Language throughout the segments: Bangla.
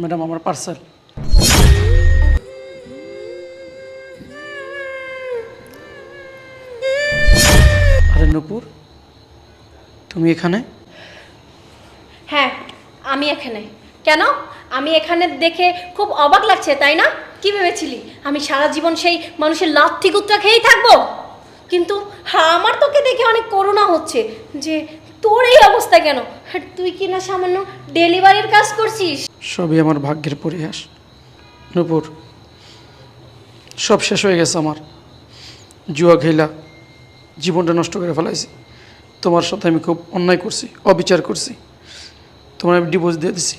ম্যাডাম, আমার পার্সেল। আরে নূপুর, তুমি এখানে? হ্যাঁ আমি এখানে। কেন? আমি এখানে দেখে খুব অবাক লাগছে, তাই না? কি ভেবেছিলি? আমি সারা জীবন সেই মানুষের লাথি কুত্তা খেয়েই থাকব? কিন্তু হ্যাঁ আমার তোকে দেখে অনেক করুণা হচ্ছে যে তোর এই অবস্থা কেন? আর তুই কি না সামান্য ডেলিভারির কাজ করছিস? সবই আমার ভাগ্যের পরিহাস। নূপুর সব শেষ হয়ে গেছে আমার। জুয়া খেলা জীবনটা নষ্ট করে ফেলাইছি। তোমার সাথে আমি খুব অন্যায় করছি অবিচার করছি। তোমার আমি ডিভোর্স দিয়ে দিছি।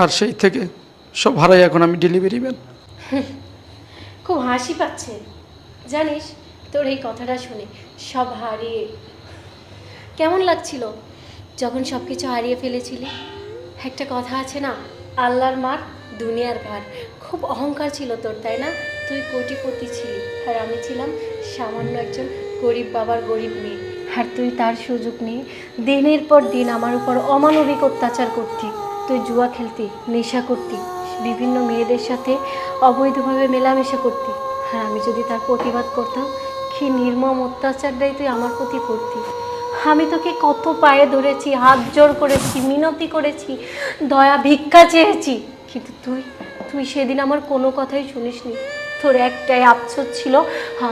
আর সেই থেকে সব হারাই এখন আমি ডেলিভারি ম্যান খুব হাসি পাচ্ছে। জানিস তোর এই কথাটা শুনে সব হারিয়ে কেমন লাগছিল? যখন সব কিছু হারিয়ে ফেলেছিলি। একটা কথা আছে না, আল্লাহর মার, দুনিয়ার ভার। খুব অহংকার ছিল তোর, তাই না? তুই কোটিপতি ছিলি, আর আমি ছিলাম সামান্য একজন গরিব বাবার গরিব মেয়ে। আর তুই তার সুযোগ নিয়ে দিনের পর দিন আমার উপর অমানবিক অত্যাচার করতি। তুই জুয়া খেলতি, নেশা করতি, বিভিন্ন মেয়েদের সাথে অবৈধভাবে মেলামেশা করতি। আর আমি যদি তার প্রতিবাদ করতাম, কি নির্মম অত্যাচারটাই তুই আমার প্রতি করতি। আমি তোকে কত পায়ে ধরেছি, হাত জোর করেছি, মিনতি করেছি, দয়া, ভিক্ষা চেয়েছি। কিন্তু তুই তুই সেদিন আমার কোনো কথাই শুনিসনি। তোর একটাই আফসোস ছিল,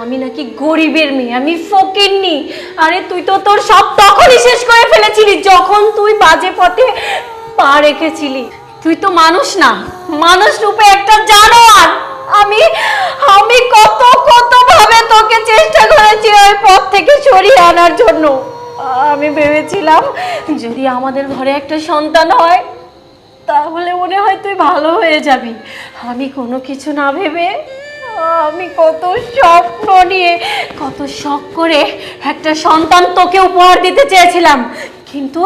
আমি নাকি গরিবের মেয়ে, আমি ফকিরনি আরে তুই তো তোর সব তখনই শেষ করে ফেলেছিলি, যখন তুই বাজে পথে পা রেখেছিলি। তুই তো মানুষ না, মানুষ রূপে একটা জানোয়ার। আমি আমি কত কত ভাবে তোকে চেষ্টা করেছি ওই পথ থেকে সরিয়ে আনার জন্য। আমি ভেবেছিলাম যদি আমাদের ঘরে একটা সন্তান হয়, তাহলে মনে হয় তুই ভালো হয়ে যাবি। আমি কোনো কিছু না ভেবে, আমি কত স্বপ্ন নিয়ে, কত শখ করে একটা সন্তান তোকে উপহার দিতে চেয়েছিলাম। কিন্তু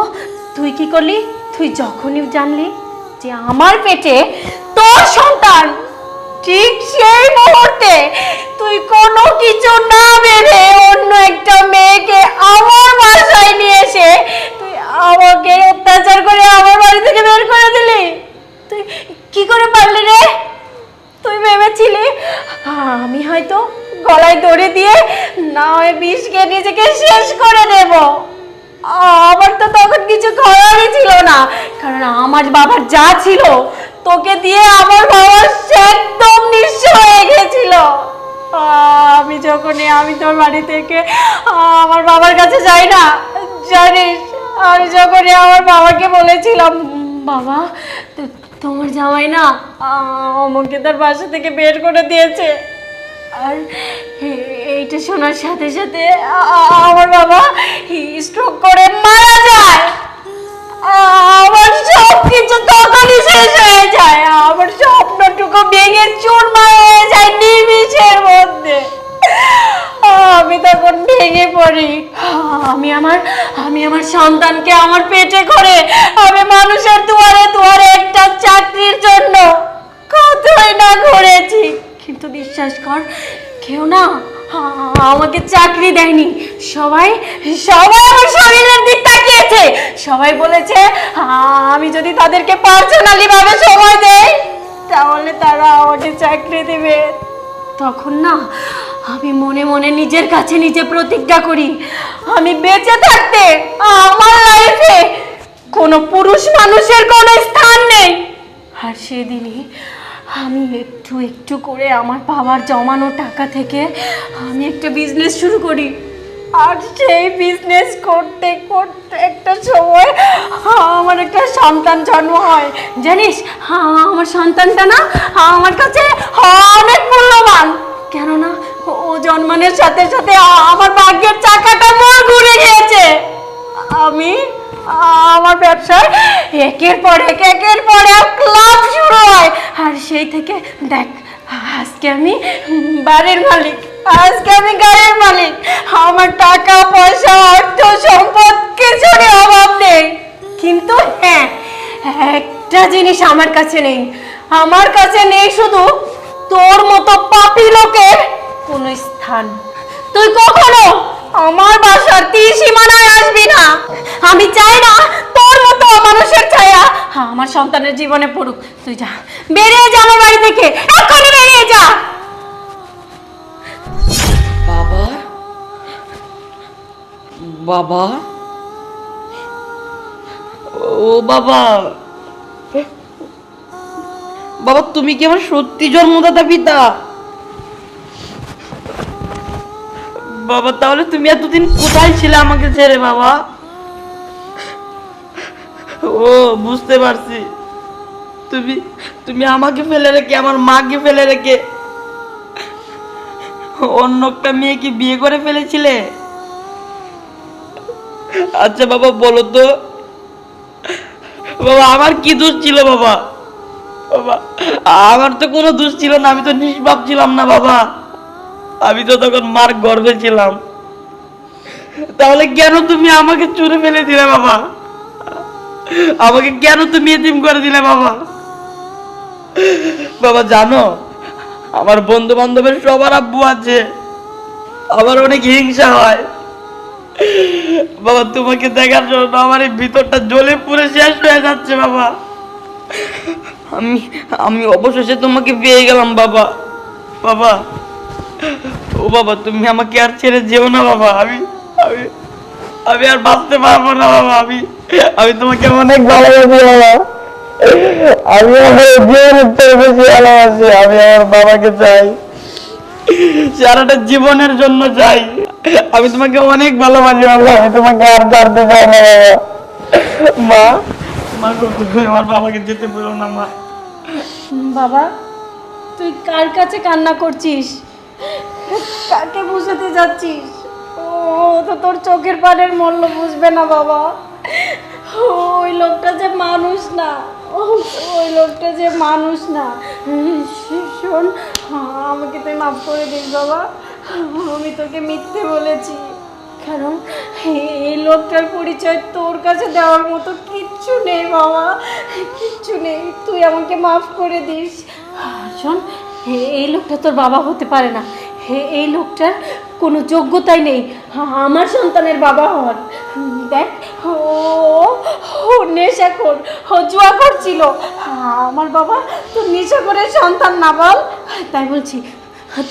তুই কি করলি? তুই যখনই জানলি যে আমার পেটে তোর সন্তান, ঠিক সেই মুহূর্তে তুই কোনো কিছু না ভেবে একটা মেয়েকে আমার বাসায় নিয়ে এসে তুই আমাকে অত্যাচার করে আমার বাড়ি থেকে বের করে দিলি? তুই কি করে পারলি রে? তুই ভেবেছিলি, আমি হয়তো গলায় দড়ি দিয়ে না হয় বিষকে নিজেকে শেষ করে দেব। আমার তো তখন কিছু করারই ছিল না, কারণ আমার বাবার যা ছিল, তোকে দিয়ে আমার বাবা একদম নিঃস্ব হয়ে গেছিল। আমি যখনই, আমি তোর বাড়ি থেকে আমার বাবার কাছে যাই না, জানিস, আমি যখনই আমার বাবাকে বলেছিলাম, বাবা তোমার জামাই না আমাকে তার বাসা থেকে বের করে দিয়েছে। আর এইটা শোনার সাথে সাথে আমার বাবা স্ট্রোক করে মারা যায়। আমার সব কিছু তখনই শেষ তখন ভেঙে পড়ি। আমি আমার আমি আমার সন্তানকে আমার পেটে করে আমি মানুষের দুয়ারে দুয়ারে একটা চাকরির জন্য কতই না ঘুরেছি। কিন্তু বিশ্বাস কর, কেউ না আমাকে চাকরি দেয়নি। সবাই সবাই আমার শরীরের দিক তাকিয়েছে। সবাই বলেছে আমি যদি তাদেরকে পার্সোনালি ভাবে সময় দেই, তাহলে তারা আমাকে চাকরি দেবে। তখন না আমি মনে মনে নিজের কাছে নিজে প্রতিজ্ঞা করি আমি বেঁচে থাকতে আমার লাইফে কোনো পুরুষ মানুষের কোনো স্থান নেই। আর সেদিনই আমি একটু একটু করে আমার বাবার জমানো টাকা থেকে আমি একটা বিজনেস শুরু করি। আর সেই বিজনেস করতে করতে একটা সময় আমার একটা সন্তান জন্ম হয়। জানিস হ্যাঁ, আমার সন্তানটা না আমার কাছে অনেক মূল্যবান। কেননা ও জন্মানোর সাথে সাথে আমার ভাগ্যের চাকাটা মোর ঘুরে গিয়েছে। আমি, আমার ব্যবসায় একের পর এক, একের পর এক লাভ শুরু হয়। আর সেই থেকে দেখ, আজকে আমি বাড়ির মালিক, আজকে আমি গাড়ির মালিক। আমার টাকা, পয়সা, অর্থ, সম্পদ কিছুরই অভাব নেই। কিন্তু হ্যাঁ একটা জিনিস আমার কাছে নেই। আমার কাছে নেই শুধু তোর মতো পাপি লোকের কোনো স্থান। তুই কখনো আমার বাসার তীর সীমানায় আসবি না? আমি চাই না তোর মতো মানুষের ছায়া হ্যাঁ আমার সন্তানের জীবনে পড়ুক। তুই যা। বেরিয়ে যা আমার বাড়ি থেকে। এক্ষুনি বেরিয়ে যা। বাবা? বাবা? ও বাবা। বাবা তুমি কি আমার সত্যি জন্মদাতা পিতা? বাবা, তাহলে তুমি এতদিন কোথায় ছিলে আমাকে ছেড়ে বাবা? ও, বুঝতে পারছি। তুমি তুমি আমাকে ফেলে রেখে, আমার মাকে ফেলে রেখে অন্য একটা মেয়েকে বিয়ে করে ফেলেছিলে? আচ্ছা বাবা, বলো তো। বাবা, আমার কি দোষ ছিল বাবা? বাবা, আমার তো কোনো দোষ ছিল না, আমি তো নিষ্পাপ ছিলাম না বাবা। আমি তো তখন মার গর্বে ছিলাম, তাহলে কেন তুমি আমাকে চুরে ফেলে দিলে বাবা? আমাকে কেন তুমি এতিম করে দিলে বাবা? বাবা, জানো, আমার বন্ধু বান্ধবের সবার আব্বু আছে। আমার অনেক হিংসা হয়। বাবা, তোমাকে দেখার জন্য আমার এই ভিতরটা জ্বলে পুড়ে শেষ হয়ে যাচ্ছে বাবা। আমি আমি অবশেষে তোমাকে পেয়ে গেলাম বাবা। বাবা ও বাবা, তুমি আমাকে আর ছেড়ে যেও না বাবা, আমি আমি আমি আর বাঁচতে পারব না বাবা, আমি আমি তোমাকে অনেক ভালোবাসি বাবা। আমি আমার জীবনের থেকে বেশি ভালোবাসি, আমি আমার বাবাকে চাই। সারাটা জীবনের জন্য চাই। আমি তোমাকে অনেক ভালোবাসি বাবা, আমি তোমাকে আর ছাড়তে চাই না বাবা। মা মা আমার বাবাকে যেতে বলো না, মা। বাবা, তুই কার কাছে কান্না করছিস? কাকে বুঝাতে যাচ্ছিস? ও, তো তোর চোখের পানের মূল্য বুঝবে না বাবা। ওই লোকটা যে মানুষ না। ওই লোকটা যে মানুষ না। শোন, আমাকে তুই মাফ করে দিস বাবা। আমি তোকে মিথ্যে বলেছি। কারণ এই লোকটার পরিচয় তোর কাছে দেওয়ার মতো কিচ্ছু নেই বাবা। কিচ্ছু নেই। তুই আমাকে মাফ করে দিস। শোন এই লোকটা তোর বাবা হতে পারে না। এই লোকটার কোনো যোগ্যতাই নেই। আমার সন্তানের বাবা হন। দেখ, ও ও কর ও জুয়া করছিল আমার বাবা তোর করে সন্তান না বল। তাই বলছি,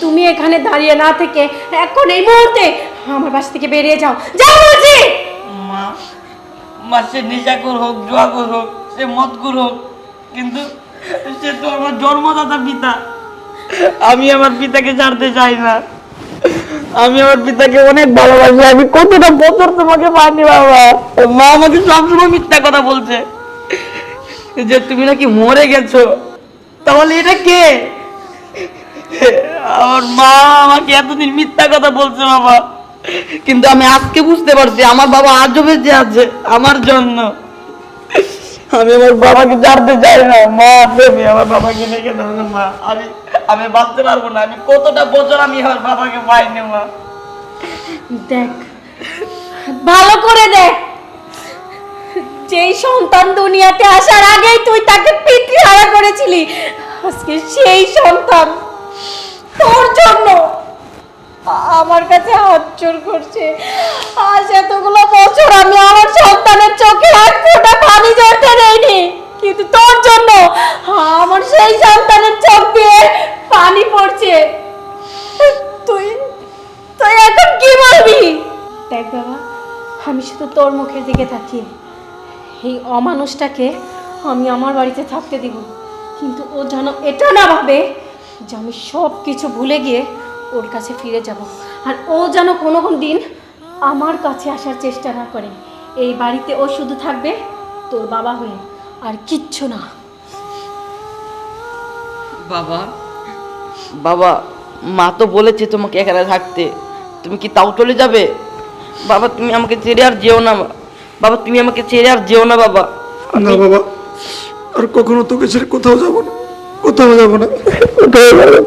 তুমি এখানে দাঁড়িয়ে না থেকে এখন এই মুহূর্তে আমার বাস থেকে বেরিয়ে যাও। যাও বলছি! মা মা, সে নেশাখোর হোক জুয়াখোর হোক, সে মদখোর হোক, কিন্তু সে তো আমার জন্মদাতা পিতা। আমি আমার পিতাকে ছাড়তে চাই না। আমি আমার পিতাকে অনেক ভালোবাসি। আমি কতটা বছর তোমাকে পাইনি বাবা। মা আমাকে সবসময় মিথ্যা কথা বলছে যে তুমি নাকি মরে গেছো। তাহলে এটা কে? আমার মা আমাকে এতদিন মিথ্যা কথা বলছে বাবা। কিন্তু আমি আজকে বুঝতে পারছি, আমার বাবা আজও বেঁচে আছে আমার জন্য। আমি আমার বাবাকে জানতে চাই না। মা, তুমি আমার বাবাকে রেখে দাও মা। আমি আমি বাঁচতে পারব না। আমি কতটা বছর আমি আমার বাবাকে পাইনি, মা। দেখ, ভালো করে দেখ। যেই সন্তান দুনিয়াতে আসার আগেই তুই তাকে পিতৃহারা করেছিলি, আজকে সেই সন্তান তোর জন্য আমার কাছে হাত করছে। আজ এতগুলো বছর আমি আমার সন্তানের চোখে এক ফোঁটা পানি জড়তে দেয়নি কিন্তু তোর জন্য আমার সেই সন্তানের চোখ দিয়ে পানি তুই তুই এখন কি বলবি? দেখ বাবা আমি শুধু তোর মুখের দিকে তাকিয়ে এই অমানুষটাকে আমি আমার বাড়িতে থাকতে দিব। কিন্তু ও যেন এটা না ভাবে যে আমি সব কিছু ভুলে গিয়ে ওর কাছে ফিরে যাব। আর ও যেন কোনো কোন দিন আমার কাছে আসার চেষ্টা না করে। এই বাড়িতে ও শুধু থাকবে তোর বাবা হয়ে আর কিচ্ছু না। বাবা বাবা মা তো বলেছে তোমাকে এখানে থাকতে। তুমি কি তাও চলে যাবে? বাবা তুমি আমাকে ছেড়ে আর যেও না। বাবা তুমি আমাকে ছেড়ে আর যেও না বাবা। না বাবা আর কখনো তোকে ছেড়ে কোথাও যাব না। কোথাও যাব না। কোথাও যাব না।